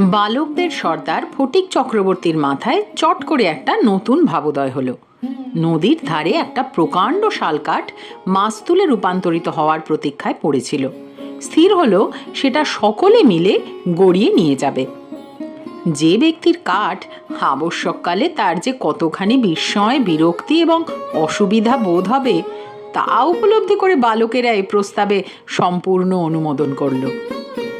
বালকদের সর্দার ফটিক চক্রবর্তীর মাথায় চট করে একটা নতুন ভাবোদয় হলো। নদীর ধারে একটা প্রকাণ্ড শালকাঠ মাস্তুলে রূপান্তরিত হওয়ার প্রতীক্ষায় পড়েছিল। স্থির হলো, সেটা সকলে মিলে গড়িয়ে নিয়ে যাবে। যে ব্যক্তির কাঠ আবশ্যককালে তার যে কতখানি বিস্ময়, বিরক্তি এবং অসুবিধা বোধ হবে, তা উপলব্ধি করে বালকেরা এই প্রস্তাবে সম্পূর্ণ অনুমোদন করল।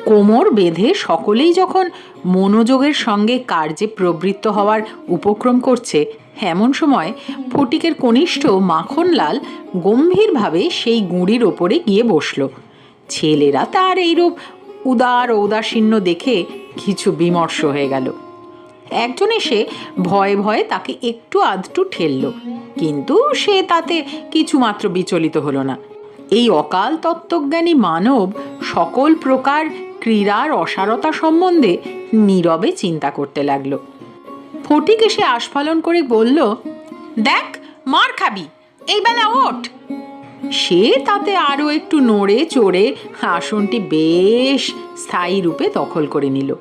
কোমর বেঁধে সকলেই যখন মনোযোগের সঙ্গে কার্যে প্রবৃত্ত হওয়ার উপক্রম করছে, এমন সময় ফটিকের কনিষ্ঠ মাখনলাল গম্ভীরভাবে সেই গুঁড়ির ওপরে গিয়ে বসল। ছেলেরা তার এইরূপ উদার ঔদাসীন্য দেখে কিছু বিমর্ষ হয়ে গেল। একজন এসে ভয়ে ভয়ে তাকে একটু আধটু ঠেলল, কিন্তু সে তাতে কিছুমাত্র বিচলিত হলো না। এই অকাল তত্ত্বজ্ঞানী মানব সকল প্রকার ক্রীড়ার অসারতা সম্বন্ধে নীরবে চিন্তা করতে লাগল। ফটিক এসে আস্ফালন করে বলল, দেখ, মার খাবি। এই বেলা ওঠ। সে তাতে আরও একটু নড়ে চড়ে আসনটি বেশ স্থায়ী রূপে দখল করে নিল।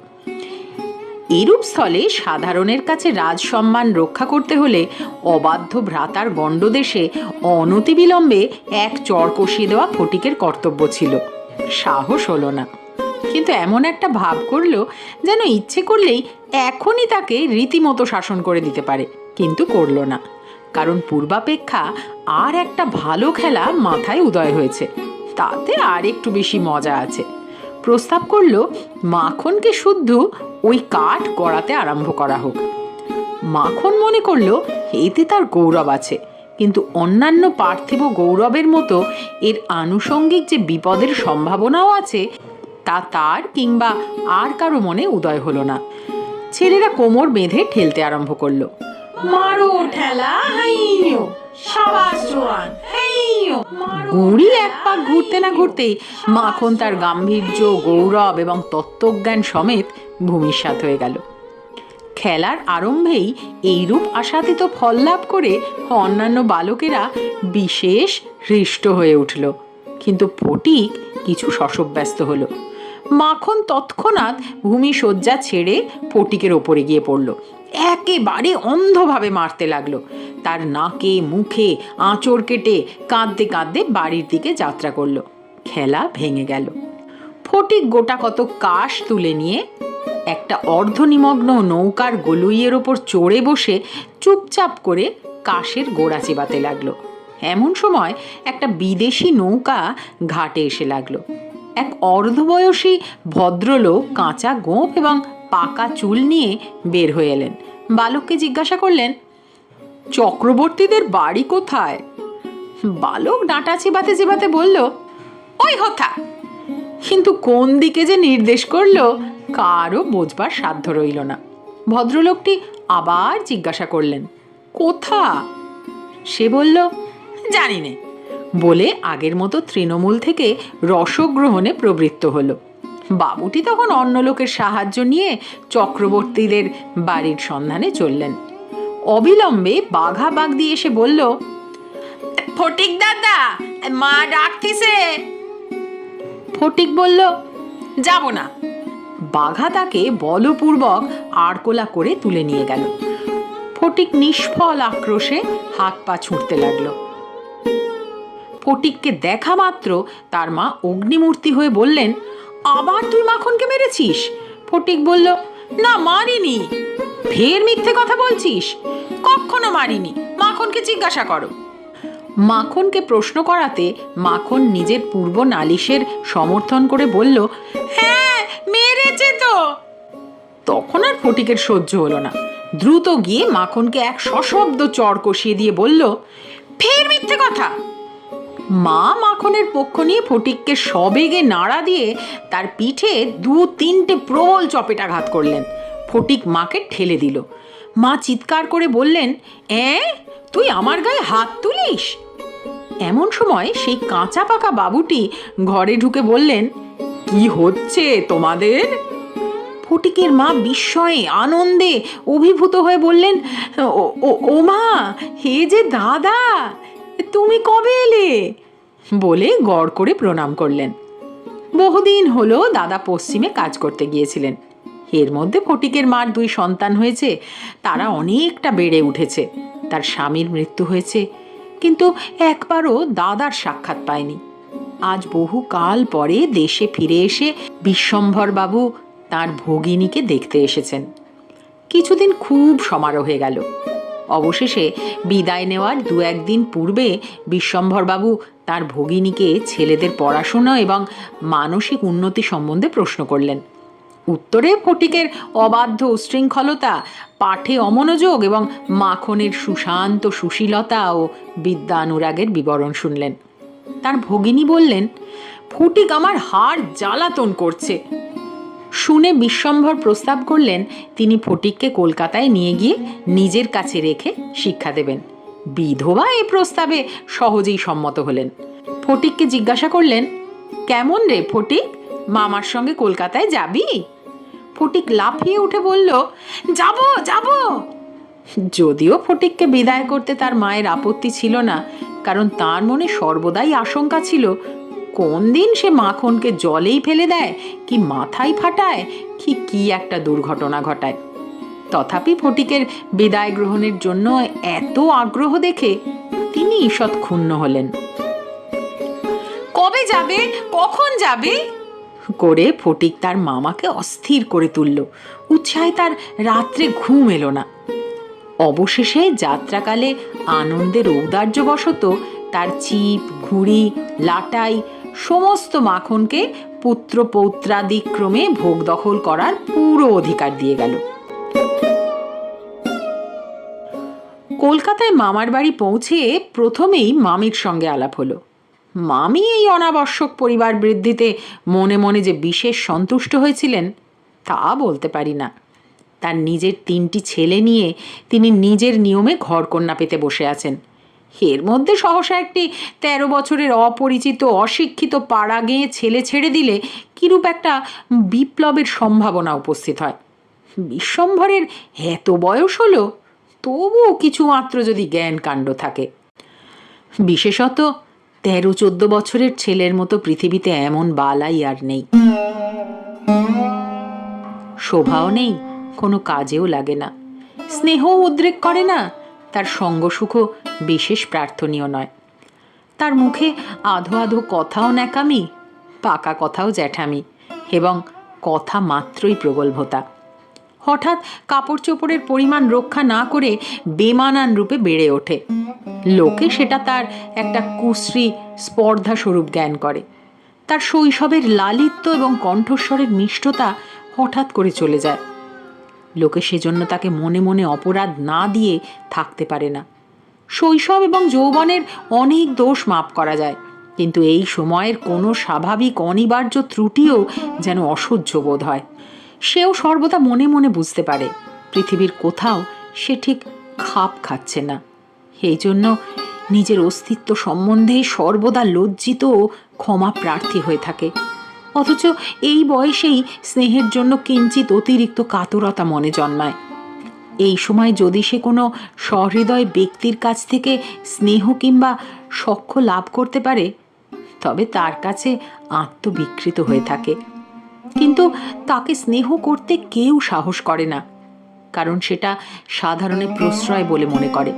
এরূপ স্থলে সাধারণের কাছে রাজসম্মান রক্ষা করতে হলে অবাধ্য ভ্রাতার গণ্ডদেশে অনতিবিলম্বে এক চর কষিয়ে দেওয়া ফটিকের কর্তব্য ছিল। সাহস হলো না। কিন্তু এমন একটা ভাব করল যেন ইচ্ছে করলেই এখনই তাকে রীতিমতো শাসন করে দিতে পারে, কিন্তু করল না। কারণ পূর্বাপেক্ষা আর একটা ভালো খেলা মাথায় উদয় হয়েছে। তাতে আর একটু বেশি মজা আছে। প্রস্তাব করল, মাখনকে শুদ্ধ ওই কাঠ গড়াতে আরম্ভ করা হোক। মাখন মনে করল, এতে তার গৌরব আছে। কিন্তু অন্যান্য পার্থিব গৌরবের মতো এর আনুষঙ্গিক যে বিপদের সম্ভাবনাও আছে, তা তার কিংবা আর কারও মনে উদয় হলো না। ছেলেরা কোমর বেঁধে ঠেলতে আরম্ভ করল। মারো ঠেলা হাইও সাবাস জোয়ান হাইও। গুঁড়ি এক পাক ঘুরতে না ঘুরতেই মাখন তার গাম্ভীর্য গৌরব এবং তত্ত্বজ্ঞান সমেত ভূমিসাৎ হয়ে গেল। খেলার আরম্ভেই এইরূপ আশাতীত ফল লাভ করে অন্যান্য বালকেরা বিশেষ হৃষ্ট হয়ে উঠল। কিন্তু ফটিক কিছু শশব্যস্ত হলো। মাখন তৎক্ষণাৎ ভূমিশয্যা ছেড়ে ফটিকের ওপরে গিয়ে পড়ল। একেবারে অন্ধভাবে মারতে লাগল। তার নাকে, মুখে আঁচড় কেটে কাঁদতে কাঁদতে বাড়ির দিকে যাত্রা করল। খেলা ভেঙে গেল। ফটিক গোটা কত কাশ তুলে নিয়ে একটা অর্ধনিমগ্ন নৌকার গলুইয়ের ওপর চড়ে বসে চুপচাপ করে কাশের গোড়া চেবাতে লাগল। এমন সময় একটা বিদেশি নৌকা ঘাটে এসে লাগল। এক অর্ধবয়সী ভদ্রলোক কাঁচা গোঁপ এবং পাকা চুল নিয়ে বের হয়ে এলেন। বালককে জিজ্ঞাসা করলেন, চক্রবর্তীদের বাড়ি কোথায়? বালক ডাঁটা চিবাতে চিবাতে বলল, ওই হথা কিন্তু কোন দিকে যে নির্দেশ করল, কারও বোঝবার সাধ্য রইল না। ভদ্রলোকটি আবার জিজ্ঞাসা করলেন, কোথা? সে বলল, জানি নে। বলে আগের মতো তৃণমূল থেকে রসগ্রহণে প্রবৃত্ত হলো। বাবুটি তখন অন্য লোকের সাহায্য নিয়ে চক্রবর্তীদের বাড়ির সন্ধানে চললেন। অবিলম্বে বাঘা বাঘ দিয়ে এসে বলল, ফটিক দাদা, মা ডাকতিছে। ফটিক বলল, যাব না। বাঘা তাকে বলপূর্বক আড়কোলা করে তুলে নিয়ে গেল। ফটিক নিষ্ফল আক্রোশে হাত পা ছুঁড়তে লাগল। ফটিককে দেখা মাত্র তার মা অগ্নিমূর্তি হয়ে বললেন, আবার তুই মাখনকে মেরেছিস? ফটিক বলল, না, মারিনি। ফের মিথ্যে কথা বলছিস? কখনো মারিনি। মাখনকে জিজ্ঞাসা করো। মাখনকে প্রশ্ন করাতে মাখন নিজের পূর্ব নালিশের সমর্থন করে বলল হ্যাঁ মেরেছে তো। তখন আর ফটিকের সহ্য হলো না। দ্রুত গিয়ে মাখনকে এক সশব্দ চড় কষিয়ে দিয়ে বলল, ফের মিথ্যে কথা। মা মাখনের পক্ষ নিয়ে ফটিককে সবেগে নাড়া দিয়ে তার পিঠে দু তিনটে প্রবল চপেটাঘাত করলেন। ফটিক মাকে ঠেলে দিল। মা চিৎকার করে বললেন, এ, তুই আমার গায়ে হাত তুলিস? এমন সময় সেই কাঁচা পাকা বাবুটি ঘরে ঢুকে বললেন, কি হচ্ছে তোমাদের? ফটিকের মা বিস্ময়ে, আনন্দে অভিভূত হয়ে বললেন, ও মা হে যে দাদা! তুমি কবে এলে? বলে গড় করে প্রণাম করলেন। বহুদিন হলো দাদা পশ্চিমে কাজ করতে গিয়েছিলেন। এর মধ্যে ফটিকের মার দুই সন্তান হয়েছে, তারা অনেকটা বেড়ে উঠেছে। তার স্বামীর মৃত্যু হয়েছে, কিন্তু একবারও দাদার সাক্ষাৎ পায়নি। আজ বহু কাল পরে দেশে ফিরে এসে বিশ্বম্ভর বাবু তার ভগিনীকে দেখতে এসেছেন। কিছুদিন খুব সমারোহে গেল। অবশেষে বিদায় নেওয়ার দু একদিন পূর্বে বিশ্বম্ভরবাবু তার ভগিনীকে ছেলেদের পড়াশোনা এবং মানসিক উন্নতি সম্বন্ধে প্রশ্ন করলেন। উত্তরে ফটিকের অবাধ্য উশৃঙ্খলতা, পাঠে অমনোযোগ এবং মাখনের সুশান্ত সুশীলতা ও বিদ্যানুরাগের বিবরণ শুনলেন। তার ভগিনী বললেন, ফটিক আমার হাড় জ্বালাতন করছে। শুনে বিশ্বম্ভর প্রস্তাব করলেন, তিনি ফটিককে কলকাতায় নিয়ে গিয়ে নিজের কাছে রেখে শিক্ষা দেবেন। বিধবা এই প্রস্তাবে সহজেই সম্মত হলেন। ফটিককে জিজ্ঞাসা করলেন, কেমন রে ফটিক? মামার সঙ্গে কলকাতায় যাবি? ফটিক লাফিয়ে উঠে বলল, যাব যাব। যদিও ফটিককে বিদায় করতে তার মায়ের আপত্তি ছিল না, কারণ তার মনে সর্বদাই আশঙ্কা ছিল কোন দিন সে মাখনকে জলেই ফেলে দেয়, কি মাথায় ফাটায়, কি কি একটা দুর্ঘটনা ঘটায়। তথাপি ফটিকের বিদায় গ্রহণের জন্য এত আগ্রহ দেখে তিনি ঈষৎ ক্ষুণ্ণ হলেন। কবে যাবে? কখন যাবে? করে ফটিক তার মামাকে অস্থির করে তুলল। উৎসাহে তার রাত্রে ঘুম এলো না। অবশেষে যাত্রাকালে আনন্দের ঔদার্যবশত তার চিপ, ঘুড়ি, লাটাই সমস্ত মাখনকে পুত্র পৌত্রাদিক্রমে ভোগ দখল করার পুরো অধিকার দিয়ে গেল। কলকাতায় মামার বাড়ি পৌঁছে প্রথমেই মামির সঙ্গে আলাপ হলো। মামি এই অনাবশ্যক পরিবার বৃদ্ধিতে মনে মনে যে বিশেষ সন্তুষ্ট হয়েছিলেন, তা বলতে পারি না। তার নিজের তিনটি ছেলে নিয়ে তিনি নিজের নিয়মে ঘরকন্যা পেতে বসে আছেন। এর মধ্যে সহসা একটি তেরো বছরের অপরিচিত, অশিক্ষিত পাড়া গেঁয়ে ছেলে ছেড়ে দিলে কিরূপ একটা বিপ্লবের সম্ভাবনা উপস্থিত হয়? বিশ্বম্ভরের এত বয়স হলো, তবুও কিছু মাত্র যদি জ্ঞান কাণ্ড থাকে। বিশেষত তেরো চোদ্দ বছরের ছেলের মতো পৃথিবীতে এমন বালাই আর নেই। শোভাও নেই, কোনো কাজেও লাগে না। স্নেহও উদ্রেক করে না তার সঙ্গসুখও বিশেষ প্রার্থনীয় নয়। তার মুখে আধো আধো কথাও ন্যাকামি, পাকা কথাও জ্যাঠামি এবং কথা মাত্রই প্রগল্ভতা। হঠাৎ কাপড় চোপড়ের পরিমাণ রক্ষা না করে বেমানান রূপে বেড়ে ওঠে। লোকে সেটা তার একটা কুশ্রী স্পর্ধা স্বরূপ জ্ঞান করে। তার শৈশবের লালিত্য এবং কণ্ঠস্বরের মিষ্টতা হঠাৎ করে চলে যায়। লোকে সেজন্য তাকে মনে মনে অপরাধ না দিয়ে থাকতে পারে না। শৈশব এবং যৌবনের অনেক দোষ মাপ করা যায়, কিন্তু এই সময়ের কোনো স্বাভাবিক অনিবার্য ত্রুটিও যেন অসহ্য বোধ হয়। সেও সর্বদা মনে মনে বুঝতে পারে, পৃথিবীর কোথাও সে ঠিক খাপ খাচ্ছে না। এই জন্য নিজের অস্তিত্ব সম্বন্ধে সর্বদা লজ্জিত ও ক্ষমা প্রার্থী হয়ে থাকে। অথচ এই বয়সেই স্নেহের জন্য কিঞ্চিত অতিরিক্ত কাতরতা মনে জন্মায়। এই সময় যদি সে কোনো সহৃদয় ব্যক্তির কাছ থেকে স্নেহ কিংবা সখ্য লাভ করতে পারে, তবে তার কাছে আত্মবিকৃত হয়ে থাকে। কিন্তু তাকে স্নেহ করতে কেউ সাহস করে না, কারণ সেটা সাধারণে প্রশ্রয় বলে মনে করে।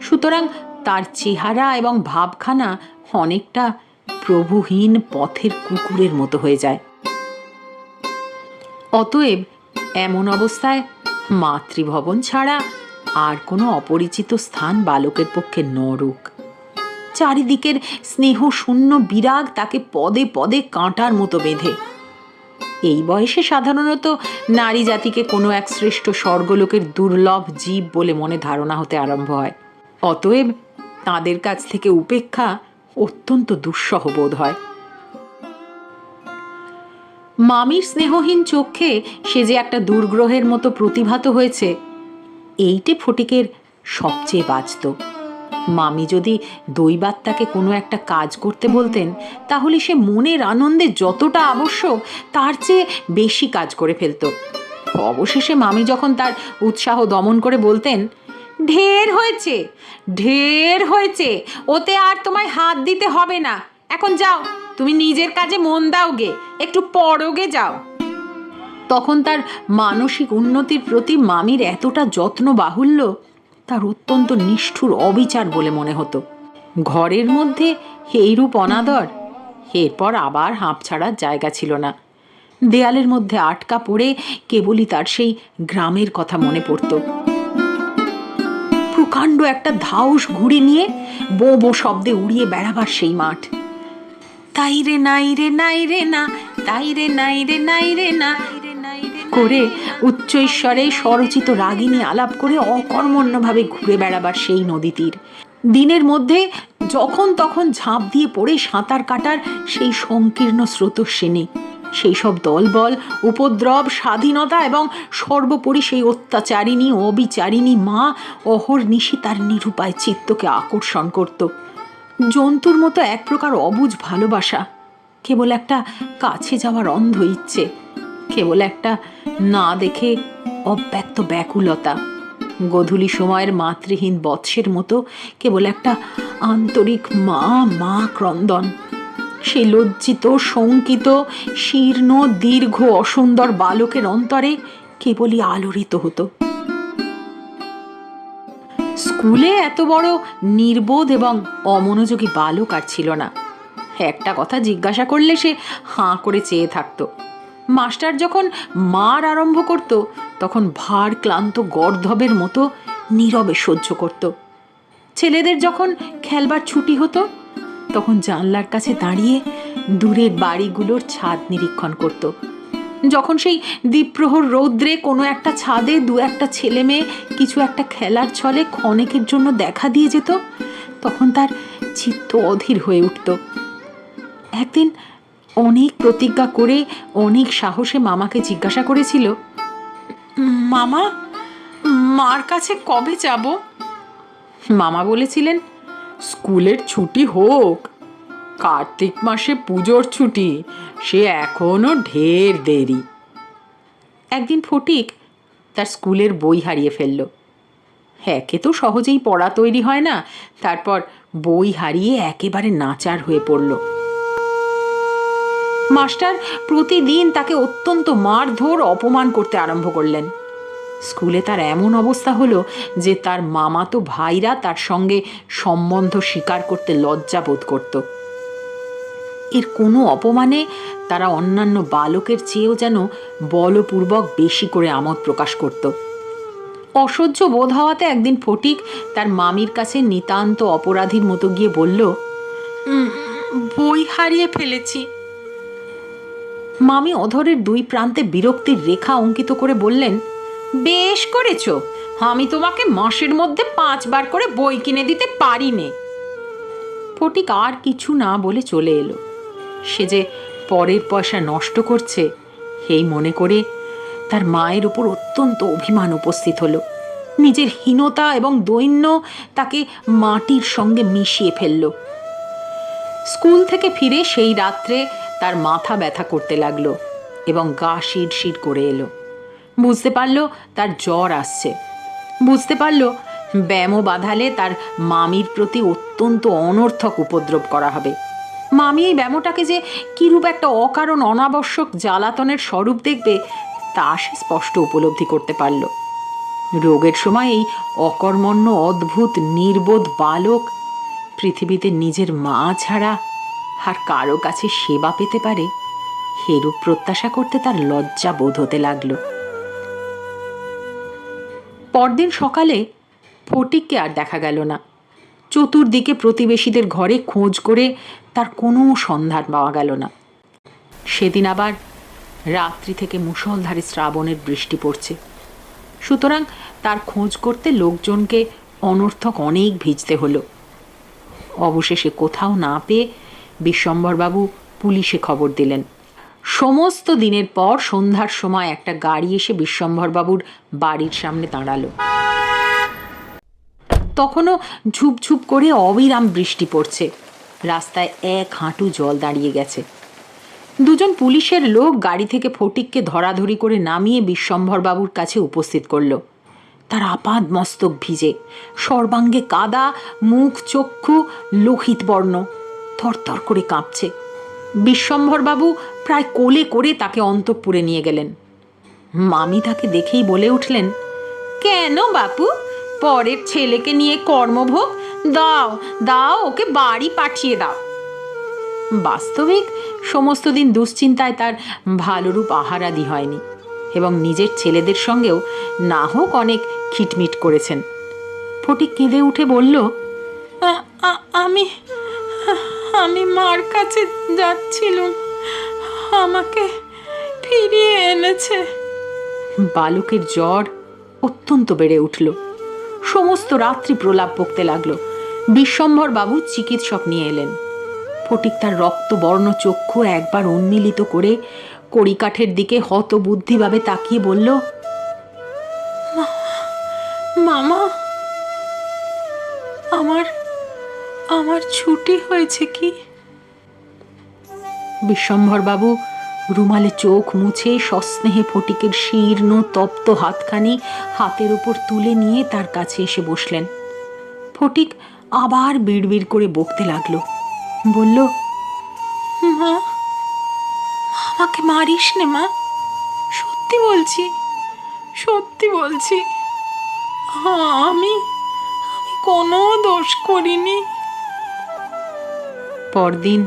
সুতরাং তার চেহারা এবং ভাবখানা অনেকটা প্রভুহীন পথের কুকুরের মতো হয়ে যায়। অতএব এমন অবস্থায় মাতৃভবন ছাড়া আর কোনো অপরিচিত স্থান বালকের পক্ষে নরক। চারিদিকের স্নেহ শূন্য বিরাগ তাকে পদে পদে কাঁটার মতো বেঁধে। এই বয়সে সাধারণত নারী জাতিকে কোনো এক শ্রেষ্ঠ স্বর্গলোকের দুর্লভ জীব বলে মনে ধারণা হতে আরম্ভ হয়। অতএব তাদের কাছ থেকে উপেক্ষা অত্যন্ত দুঃসহ বোধ হয়। মামির স্নেহহীন চোখে সে যে একটা দুর্গ্রহের মতো প্রতিভাত হয়েছে, এইটে ফটিকের সবচেয়ে বাঁচত মামি যদি দৈবাত্মাকে কোনো একটা কাজ করতে বলতেন, তাহলে সে মনের আনন্দে যতটা আবশ্যক, তার চেয়ে বেশি কাজ করে ফেলতো। অবশেষে মামি যখন তার উৎসাহ দমন করে বলতেন ঢের হয়েছে ঢের হয়েছে। ওতে আর তোমায় হাত দিতে হবে না। এখন যাও, তুমি নিজের কাজে মন দাও গে, একটু পরগে যাও। তখন তার মানসিক উন্নতির প্রতি মামির এতটা যত্ন বাহুল্য, তার অত্যন্ত নিষ্ঠুর অবিচার বলে মনে হতো। ঘরের মধ্যে এইরূপ অনাদর, এরপর আবার হাঁপ ছাড়ার জায়গা ছিল না। দেয়ালের মধ্যে আটকা পড়ে কেবলই তার সেই গ্রামের কথা মনে পড়তো। প্রকাণ্ড একটা ধাউস ঘুড়ি নিয়ে বো বো শব্দে উড়িয়ে বেড়াবার সেই মাঠ। তাই রে নাই রে নাই রে না, তাই রে নাই রে নাই রে না করে উচ্চ ঈশ্বরে স্বরচিত রাগিনী আলাপ করে অকর্মণ্যভাবে ঘুরে বেড়াবার সেই নদী দিনের মধ্যে যখন তখন ঝাঁপ দিয়ে পড়ে সাঁতার কাটার সেই সংকীর্ণ স্রোত স্রোতস্বিনী। সেই সব দলবল, উপদ্রব, স্বাধীনতা এবং সর্বোপরি সেই অত্যাচারিণী অবিচারিণী মা অহর্নিশি তার নিরুপায় চিত্তকে আকর্ষণ করত। জন্তুর মতো এক প্রকার অবুঝ ভালোবাসা, কেবল একটা কাছে যাওয়ার অন্ধ ইচ্ছে, কেবল একটা না দেখে অব্যক্ত ব্যাকুলতা। গধূলি সময়ের মাতৃহীন বৎসের মতো কেবল একটা আন্তরিক মা মা ক্রন্দন। সেই লজ্জিত, শঙ্কিত, শীর্ণ, দীর্ঘ, অসুন্দর বালকের অন্তরে কেবলই আলোড়িত হতো। স্কুলে এত বড় নির্বোধ এবং অমনোযোগী বালক আর ছিল না। একটা কথা জিজ্ঞাসা করলে সে হাঁ করে চেয়ে থাকতো। মাস্টার যখন মার আরম্ভ করত, তখন ভার, ক্লান্ত, গর্ধবের মতো নীরবে সহ্য করত। ছেলেদের যখন খেলবার ছুটি হতো তখন জানলার কাছে দাঁড়িয়ে দূরের বাড়িগুলোর ছাদ নিরীক্ষণ করত। যখন সেই দ্বীপ্রহর রৌদ্রে কোনো একটা ছাদে দু একটা ছেলে মেয়ে কিছু একটা খেলার ছলে ক্ষণেকের জন্য দেখা দিয়ে যেত, তখন তার চিত্ত অধীর হয়ে উঠত। একদিন অনেক প্রতিজ্ঞা করে অনেক সাহসে মামাকে জিজ্ঞাসা করেছিল, মামা, মার কাছে কবে যাব? মামা বলেছিলেন স্কুলের ছুটি হোক। কার্তিক মাসে পুজোর ছুটি, সে এখনও ঢের দেরি। একদিন ফটিক তার স্কুলের বই হারিয়ে ফেলল। একে তো সহজেই পড়া তৈরি হয় না, তারপর বই হারিয়ে একেবারে নাচার হয়ে পড়ল। মাস্টার প্রতিদিন তাকে অত্যন্ত মারধর, অপমান করতে আরম্ভ করলেন। স্কুলে তার এমন অবস্থা হলো যে তার মামাতো ভাইরা তার সঙ্গে সম্বন্ধ স্বীকার করতে লজ্জা বোধ করত। এর কোনো অপমানে তারা অন্যান্য বালকের চেয়েও যেন বলপূর্বক বেশি করে আমোদ প্রকাশ করত। অসহ্য বোধ হওয়াতে একদিন ফটিক তার মামির কাছে নিতান্ত অপরাধীর মতো গিয়ে বলল বই হারিয়ে ফেলেছি। মামি অধরের দুই প্রান্তে বিরক্তির রেখা অঙ্কিত করে বললেন বেশ করেছ। আমি তোমাকে মাসের মধ্যে পাঁচবার করে বই কিনে দিতে পারি নে ফটিক আর কিছু না বলে চলে এলো। সে যে পরের পয়সা নষ্ট করছে, এই মনে করে তার মায়ের উপর অত্যন্ত অভিমান উপস্থিত হলো। নিজের হীনতা এবং দৈন্য তাকে মাটির সঙ্গে মিশিয়ে ফেলল। স্কুল থেকে ফিরে সেই রাত্রে তার মাথা ব্যথা করতে লাগল এবং গা শির শির করে এলো। বুঝতে পারল তার জ্বর আসছে। বুঝতে পারল ব্যায়ামও বাঁধালে তার মামির প্রতি অত্যন্ত অনর্থক উপদ্রব করা হবে। মামি এই ব্যামোটাকে যে কীরূপ একটা অকারণ, অনাবশ্যক জ্বালাতনের স্বরূপ দেখবে, তা সে স্পষ্ট উপলব্ধি করতে পারল। রোগের সময় এই অকর্মণ্য, অদ্ভুত, নির্বোধ বালক পৃথিবীতে নিজের মা ছাড়া আর কারও কাছে সেবা পেতে পারে হেরূপ প্রত্যাশা করতে তার লজ্জা বোধ হতে লাগল। পরদিন সকালে ফটিককে আর দেখা গেল না। চতুর্দিকে প্রতিবেশীদের ঘরে খোঁজ করে তার কোনো সন্ধান পাওয়া গেল না। সেদিন আবার রাত্রি থেকে মুষলধারে শ্রাবণের বৃষ্টি পড়ছে। সুতরাং তার খোঁজ করতে লোকজনকে অনর্থক অনেক ভিজতে হলো। অবশেষে কোথাও না পেয়ে বিশ্বম্বরবাবু পুলিশে খবর দিলেন। সমস্ত দিনের পর সন্ধ্যার সময় একটা গাড়ি এসে বিশ্বম্ভরবাবুর বাড়ির সামনে দাঁড়াল। তখনও ঝুপঝুপ করে অবিরাম বৃষ্টি পড়ছে। রাস্তায় এক হাঁটু জল দাঁড়িয়ে গেছে। দুজন পুলিশের লোক গাড়ি থেকে ফটিককে ধরাধরি করে নামিয়ে বিশ্বম্ভরবাবুর কাছে উপস্থিত করল। তার আপাদ মস্তক ভিজে, সর্বাঙ্গে কাদা, মুখ চক্ষু, লোহিত বর্ণ, থরথর করে কাঁপছে। বিশ্বম্ভরবাবু প্রায় কোলে করে তাকে অন্তঃপুরে নিয়ে গেলেন। মামি তাকে দেখেই বলে উঠলেন, কেন বাপু? পরের ছেলেকে নিয়ে কর্মভোগ? দাও দাও, ওকে বাড়ি পাঠিয়ে দাও। বাস্তবিক সমস্ত দিন দুশ্চিন্তায় তার ভালোরূপ আহারাদি হয়নি এবং নিজের ছেলেদের সঙ্গেও না হোক অনেক খিটমিট করেছেন। ফটিক কেঁদে উঠে বলল আমি আমি মার কাছে যাচ্ছিলুম। আমাকে ফিরিয়ে এনেছে। বালকের জ্বর অত্যন্ত বেড়ে উঠল। সমস্ত রাত্রি প্রলাপ বকতে লাগল। বিশ্বম্ভর বাবু চিকিৎসক নিয়ে এলেন। ফটিক তার রক্তবর্ণ চক্ষু একবার উন্মিলিত করে কড়িকাঠের দিকে হতবুদ্ধিভাবে তাকিয়ে বলল মামা আমার ছুটি হয়েছে কি? বিশ্বম্ভরবাবু, রুমালে চোখ মুছে সস্নেহে ফটিকের শীর্ণ, তপ্ত হাতখানি হাতের উপর তুলে নিয়ে তার কাছে এসে বসলেন। ফটিক আবার বিড়বিড় করে বকতে লাগল। বলল, মা, আমাকে মারিস নে, মা। সত্যি বলছি সত্যি বলছি, আমি আমি কোনো দোষ করিনি। পরদিন,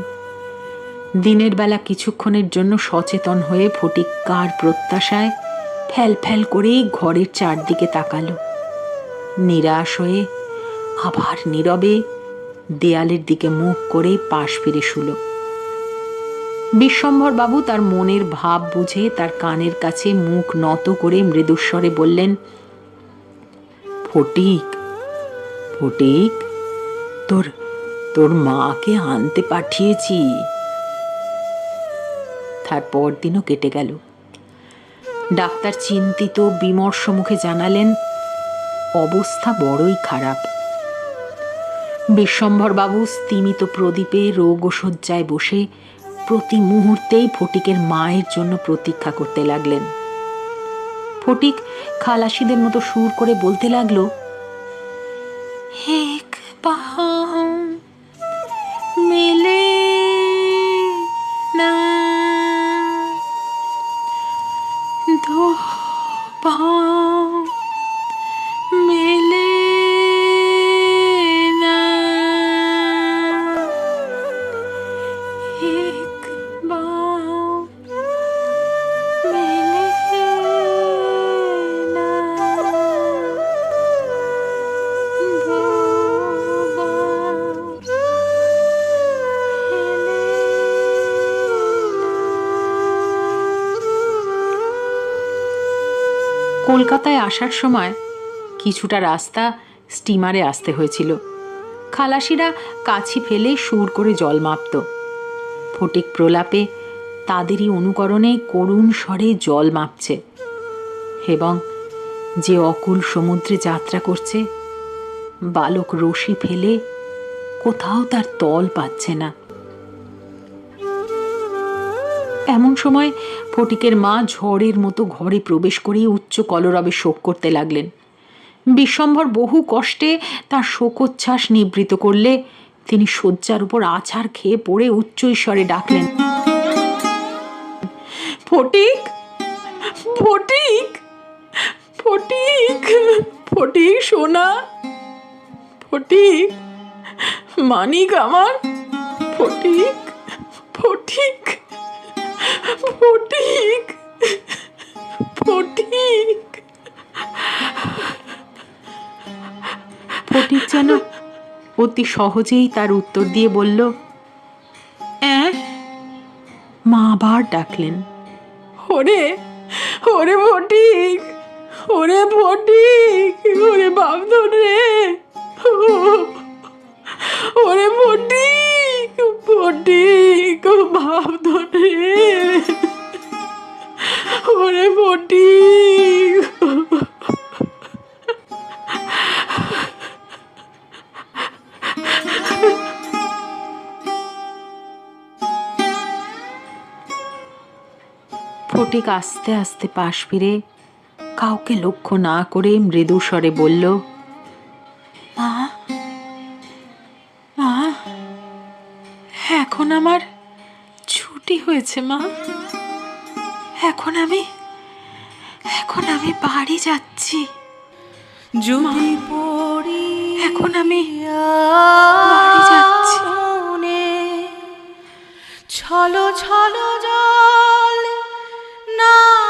দিনের বেলা কিছুক্ষণের জন্য সচেতন হয়ে ফটিক কার প্রত্যাশায় ফ্যাল ফ্যাল করে ঘরের চারদিকে তাকালো। নিরাশ হয়ে, আবার নীরবে দেয়ালের দিকে মুখ করে পাশ ফিরে শুলো। বিশ্বম্ভর বাবু তার মনের ভাব বুঝে তার কানের কাছে মুখ নত করে মৃদুস্বরে বললেন, ফটিক ফটিক, তোর তোর মাকে আনতে পাঠিয়েছি। তার পরদিনও কেটে গেল। ডাক্তার চিন্তিত বিমর্ষ মুখে জানালেন, অবস্থা বড়ই খারাপ। বিশ্বম্ভরবাবু স্তিমিত প্রদীপে রোগ ও শয্যায় বসে প্রতি মুহূর্তেই ফটিকের মায়ের জন্য প্রতীক্ষা করতে লাগলেন। ফটিক খালাসিদের মতো সুর করে বলতে লাগল কলকাতায় আসার সময় কিছুটা রাস্তা স্টিমারে আসতে হয়েছিল। খালাসিরা কাছি ফেলে সুর করে জল মাপত। ফটিক প্রলাপে তাদেরই অনুকরণে করুণ স্বরে জল মাপছে এবং যে অকুল সমুদ্রে যাত্রা করছে, বালক রশি ফেলে কোথাও তার তল পাচ্ছে না। এমন সময় ফটিকের মা ঝড়ের মতো ঘরে প্রবেশ করে উচ্চ কলরবে শোক করতে লাগলেন। বিশ্বম্ভর বহু কষ্টে তার শোকোচ্ছ্বাস নিবৃত করলে তিনি শয্যার উপর আছাড় খেয়ে পড়ে উচ্চ ঈশ্বরে ডাকলেন, ফটিক ফটিক ফটিক ফটিক সোনা, ফটিক, মানিক আমার, ফটিক ফটিক ফটিক ফটিক। ফটিক যেন অতি সহজেই তার উত্তর দিয়ে বলল? মা আবার ডাকলেন। ওরে ওরে ফটিক ওরে ফটিক ওরে বাপধন রে। ওরে ফটিক। ফটিক বাপধন রে ওরে ফটিক ফটিক আস্তে আস্তে পাশ ফিরে, কাউকে লক্ষ্য না করে মৃদু স্বরে বলল হয়েছে মা। এখন আমি এখন আমি বাড়ি যাচ্ছি। যদি পড়ি এখন আমি বাড়ি যাচ্ছি। ছলো ছলো জল নাই